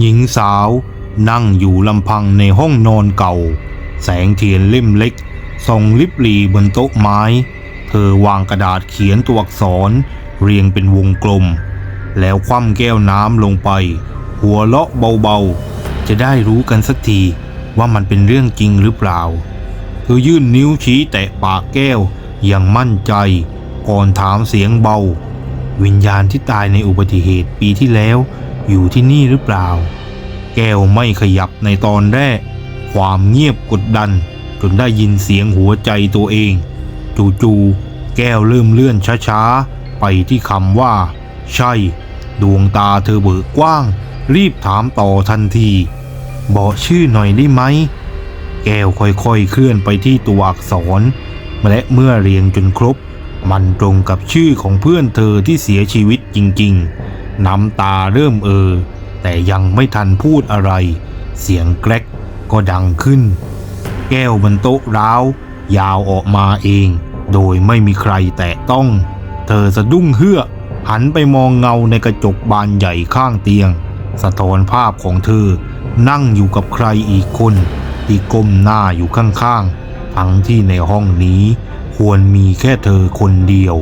หญิงสาวนั่งอยู่ลำพังในห้องนอนเก่า แสงเทียนเล่มเล็กส่องลิบหลีบนโต๊ะไม้ เธอวางกระดาษเขียนตัวอักษร เรียงเป็นวงกลม แล้วคว่ำแก้วน้ำลงไป หัวเราะเบาๆ จะได้รู้กันสักทีว่ามันเป็นเรื่องจริงหรือเปล่า เธอยื่นนิ้วชี้แตะปากแก้วอย่างมั่นใจ ก่อนถามเสียงเบา วิญญาณที่ตายในอุบัติเหตุปีที่แล้วอยู่ที่นี่หรือเปล่า แก้วไม่ขยับในตอนแรก ความเงียบกดดัน จนได้ยินเสียงหัวใจตัวเอง จู่ๆแก้วเริ่มเลื่อนช้าๆ ไปที่คำว่า ใช่ ดวงตาเธอเบิกกว้าง รีบถามต่อทันที บอกชื่อหน่อยได้ไหม แก้วค่อยๆเคลื่อนไปที่ตัวอักษร และเมื่อเรียงจนครบ มันตรงกับชื่อของเพื่อนเธอที่เสียชีวิตจริงๆ น้ำตาเริ่มเออ แต่ยังไม่ทันพูดอะไร เสียงแกรกก็ดังขึ้น แก้วบนโต๊ะร้าว ยาวออกมาเอง โดยไม่มีใครแตะต้อง เธอสะดุ้งเฮือกหันไปมองเงาในกระจกบานใหญ่ข้างเตียง สะท้อนภาพของเธอ นั่งอยู่กับใครอีกคน ที่ก้มหน้าอยู่ข้างๆ ทั้งที่ในห้องนี้ ควรมีแค่เธอคนเดียว